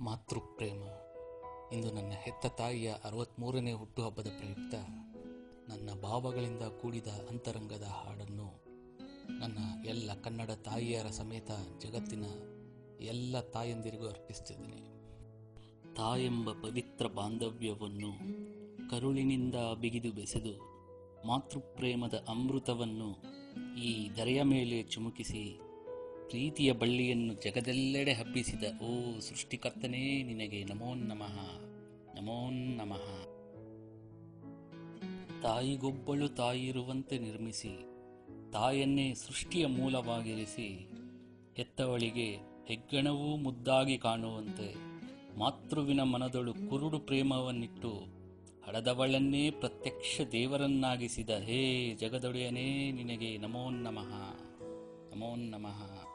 ಮಾತೃಪ್ರೇಮ. ಇಂದು ನನ್ನ ಹೆತ್ತ ತಾಯಿಯ ಅರವತ್ತ್ಮೂರನೇ ಹುಟ್ಟುಹಬ್ಬದ ಪ್ರಯುಕ್ತ ನನ್ನ ಭಾವಗಳಿಂದ ಕೂಡಿದ ಅಂತರಂಗದ ಹಾಡನ್ನು ನನ್ನ ಎಲ್ಲ ಕನ್ನಡ ತಾಯಿಯರ ಸಮೇತ ಜಗತ್ತಿನ ಎಲ್ಲ ತಾಯಂದಿರಿಗೂ ಅರ್ಪಿಸ್ತಿದ್ದೇನೆ. ತಾಯೆಂಬ ಪವಿತ್ರ ಬಾಂಧವ್ಯವನ್ನು ಕರುಳಿನಿಂದ ಬಿಗಿದು ಬೆಸೆದು ಮಾತೃಪ್ರೇಮದ ಅಮೃತವನ್ನು ಈ ಧರೆಯ ಮೇಲೆ ಚುಮುಕಿಸಿ ಪ್ರೀತಿಯ ಬಳ್ಳಿಯನ್ನು ಜಗದೆಲ್ಲೆಡೆ ಹಬ್ಬಿಸಿದ ಓ ಸೃಷ್ಟಿಕರ್ತನೇ ನಿನಗೆ ನಮೋ ನಮಃ ನಮೋ ನಮಃ. ತಾಯಿಗೊಬ್ಬಳು ತಾಯಿರುವಂತೆ ನಿರ್ಮಿಸಿ, ತಾಯನ್ನೇ ಸೃಷ್ಟಿಯ ಮೂಲವಾಗಿರಿಸಿ, ಹೆತ್ತವಳಿಗೆ ಹೆಗ್ಗಣವೂ ಮುದ್ದಾಗಿ ಕಾಣುವಂತೆ ಮಾತೃವಿನ ಮನದೊಳು ಕುರುಡು ಪ್ರೇಮವನ್ನಿಟ್ಟು ಹಡದವಳನ್ನೇ ಪ್ರತ್ಯಕ್ಷ ದೇವರನ್ನಾಗಿಸಿದ ಹೇ ಜಗದೊಡೆಯನೇ ನಿನಗೆ ನಮೋ ನಮಃ ನಮೋ ನಮಃ.